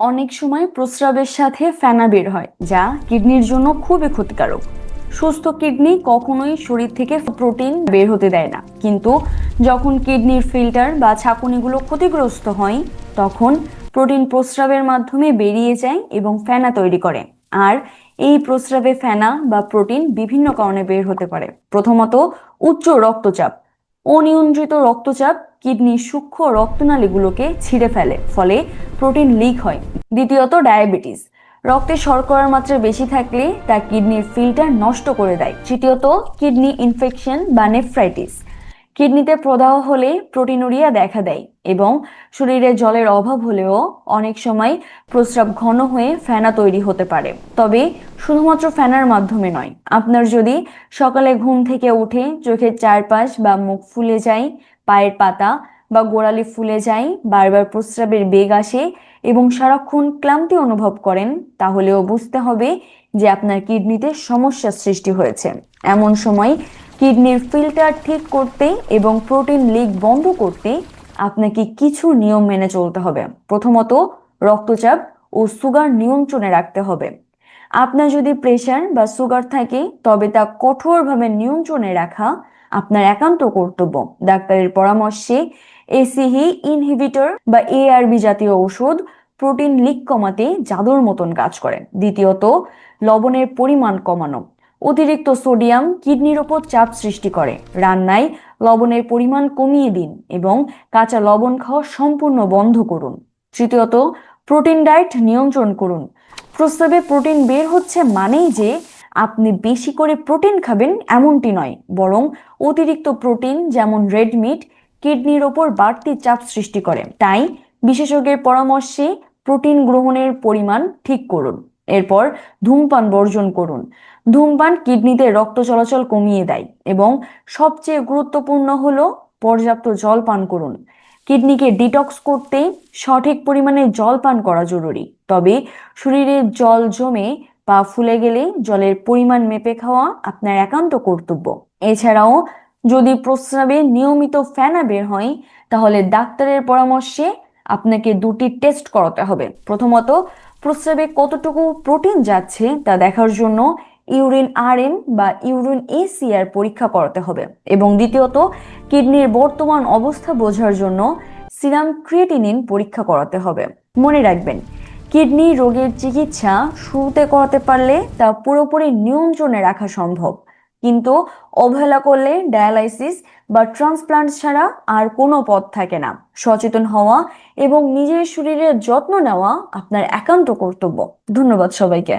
অনেক সময় প্রস্রাবের সাথে ফেনা বের হয়, যা কিডনির জন্য খুবই ক্ষতিকারক। সুস্থ কিডনি কখনোই শরীর থেকে প্রোটিন বের হতে দেয় না। কিন্তু যখন কিডনির ফিল্টার বা ছাঁকুনিগুলো ক্ষতিগ্রস্ত হয়, তখন প্রোটিন প্রস্রাবের মাধ্যমে বেরিয়ে যায় এবং ফেনা তৈরি করে। আর এই প্রস্রাবে ফেনা বা প্রোটিন বিভিন্ন কারণে বের হতে পারে। প্রথমত, উচ্চ রক্তচাপ। অনিয়ন্ত্রিত রক্তচাপ কিডনির সূক্ষ্ম রক্তনালীগুলোকে ছিঁড়ে ফেলে, ফলে প্রোটিন লিক হয়। দ্বিতীয়ত, ডায়াবেটিস। রক্তে শর্করার মাত্রা বেশি থাকলে তা কিডনির ফিল্টার নষ্ট করে দেয়। তৃতীয়ত, কিডনি ইনফেকশন বা নেফ্রাইটিস। কিডনিতে প্রদাহ হলে প্রোটিনুরিয়া দেখা দেয় এবং শরীরে জলের অভাব হলেও অনেক সময় প্রস্রাব ঘন হয়ে ফেনা তৈরি হতে পারে। তবে শুধুমাত্র ফেনার মাধ্যমে নয়, আপনার যদি সকালে ঘুম থেকে উঠে চোখের চারপাশ বা মুখ ফুলে যায়, পায়ের পাতা বা গোড়ালি ফুলে যায়, বারবার প্রস্রাবের বেগ আসে এবং সারাক্ষণ ক্লান্তি অনুভব করেন, তাহলেও বুঝতে হবে যে আপনার কিডনিতে সমস্যার সৃষ্টি হয়েছে। এমন সময় কিডনির ফিল্টার ঠিক করতে এবং প্রোটিন লিক বন্ধ করতে আপনাকে কিছু নিয়ম মেনে চলতে হবে। প্রথমত, রক্তচাপ ও সুগার নিয়ন্ত্রণে রাখতে হবে। আপনার যদি প্রেশার বা সুগার থাকে, তবে তা কঠোরভাবে নিয়ন্ত্রণে রাখা আপনার একান্ত কর্তব্য। ডাক্তারের পরামর্শে, এসিহি, ইনহিবিটর বা এআরবি জাতীয় ওষুধ প্রোটিন লিক কমাতে জাদুর মতন কাজ করে। দ্বিতীয়ত, লবণের পরিমাণ কমানো। অতিরিক্ত সোডিয়াম কিডনির ওপর চাপ সৃষ্টি করে। রান্নায় লবণের পরিমাণ কমিয়ে দিন এবং কাঁচা লবণ খাওয়া সম্পূর্ণ বন্ধ করুন। তৃতীয়ত, প্রোটিন ডায়েট নিয়ন্ত্রণ করুন। প্রস্তাবে প্রোটিন বের হচ্ছে মানেই যে আপনি বেশি করে প্রোটিন খাবেন এমনটি নয়, বরং অতিরিক্ত প্রোটিন যেমন রেড মিট কিডনির ওপর বাড়তি চাপ সৃষ্টি করে। তাই বিশেষজ্ঞের পরামর্শে প্রোটিন গ্রহণের পরিমাণ ঠিক করুন। এরপর ধূমপান বর্জন করুন। ধূমপান কিডনিতে রক্ত চলাচল কমিয়ে দেয় এবং সবচেয়ে গুরুত্বপূর্ণ হলো পর্যাপ্ত জল পান করুন। কিডনিকে ডিটক্স করতে সঠিক পরিমাণে জল পান করা জরুরি। তবে শরীরে জল জমে পা ফুলে গেলে জলের পরিমাণ মেপে খাওয়া আপনার একান্ত কর্তব্য। এছাড়াও যদি প্রস্রাবে নিয়মিত ফেনা বের হয়, তাহলে ডাক্তারের পরামর্শে আপনাকে দুটি টেস্ট করাতে হবে। প্রথমত, প্রস্রাবে কতটুকু প্রোটিন যাচ্ছে তা দেখার জন্য ইউরিন আরএন বা ইউরিন এসিআর পরীক্ষা করাতে হবে। এবং দ্বিতীয়ত, কিডনির বর্তমান অবস্থা বোঝার জন্য সিরাম ক্রিয়েটিনিন পরীক্ষা করাতে হবে। মনে রাখবেন, কিডনি রোগের চিকিৎসা শুরুতে করাতে পারলে তা পুরোপুরি নিয়ন্ত্রণে রাখা সম্ভব। কিন্তু অবহেলা করলে ডায়ালাইসিস বা ট্রান্সপ্লান্ট ছাড়া আর কোনো পথ থাকে না। সচেতন হওয়া এবং নিজের শরীরের যত্ন নেওয়া আপনার একান্ত কর্তব্য। ধন্যবাদ সবাইকে।